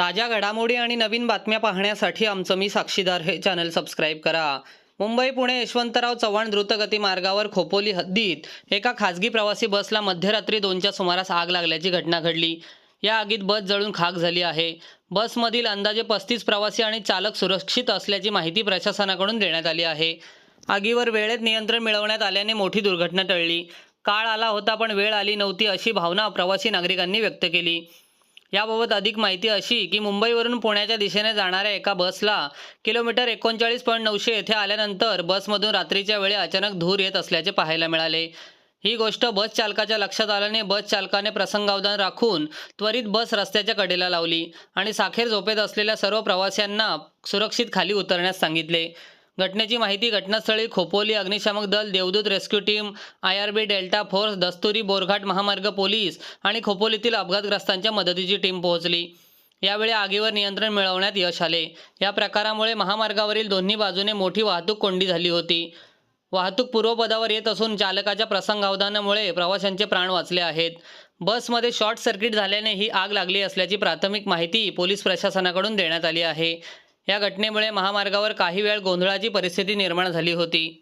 ताज्या घडामोडी आणि नवीन बातम्या पाहण्यासाठी आमचं मी साक्षीदार हे चॅनल सबस्क्राईब करा. मुंबई पुणे यशवंतराव चव्हाण द्रुतगती मार्गावर खोपोली हद्दीत एका खासगी प्रवासी बसला मध्यरात्री दोनच्या सुमारास आग लागल्याची घटना घडली. या आगीत बस जळून खाक झाली आहे. बसमधील अंदाजे पस्तीस प्रवासी आणि चालक सुरक्षित असल्याची माहिती प्रशासनाकडून देण्यात आली आहे. आगीवर वेळेत नियंत्रण मिळवण्यात आल्याने मोठी दुर्घटना टळली. काळ आला होता पण वेळ आली नव्हती अशी भावना प्रवासी नागरिकांनी व्यक्त केली. याबाबत अधिक माहिती अशी की मुंबईवरून पुण्याच्या दिशेने जाणाऱ्या एका बसला किलोमीटर एकोणचाळीस पॉईंट नऊशे येथे आल्यानंतर बसमधून रात्रीच्या वेळी अचानक धूर येत असल्याचे पाहायला मिळाले. ही गोष्ट बस चालकाच्या लक्षात आल्याने बस चालकाने प्रसंगावधान राखून त्वरित बस रस्त्याच्या कडेला लावली आणि साखेर झोपेत असलेल्या सर्व प्रवाशांना सुरक्षित खाली उतरण्यास सांगितले. घटनेची माहिती घटनास्थळी खोपोली अग्निशामक दल देवदूत rescue team I R B delta force Dasturi Borghat महामार्ग पोलीस आणि खोपोलीतील अपघातग्रस्तांच्या मदतीची टीम पोहोचली. यावेळी आगीवर नियंत्रण मिळवण्यात यश आले. या प्रकारामुळे महामार्गावरील दोन्ही बाजूने मोठी वाहतूक कोंडी झाली होती. वाहतूक पूर्वपदावर येत असून चालकाच्या प्रसंगावधानामुळे प्रवाशांचे प्राण वाचले आहेत. बसमध्ये शॉर्ट सर्किट झाल्याने ही आग लागली असल्याची प्राथमिक माहिती पोलीस प्रशासनाकडून देण्यात आली आहे. या घटनेमुळे महामार्गावर काही वेळ गोंधळाची परिस्थिती निर्माण झाली होती.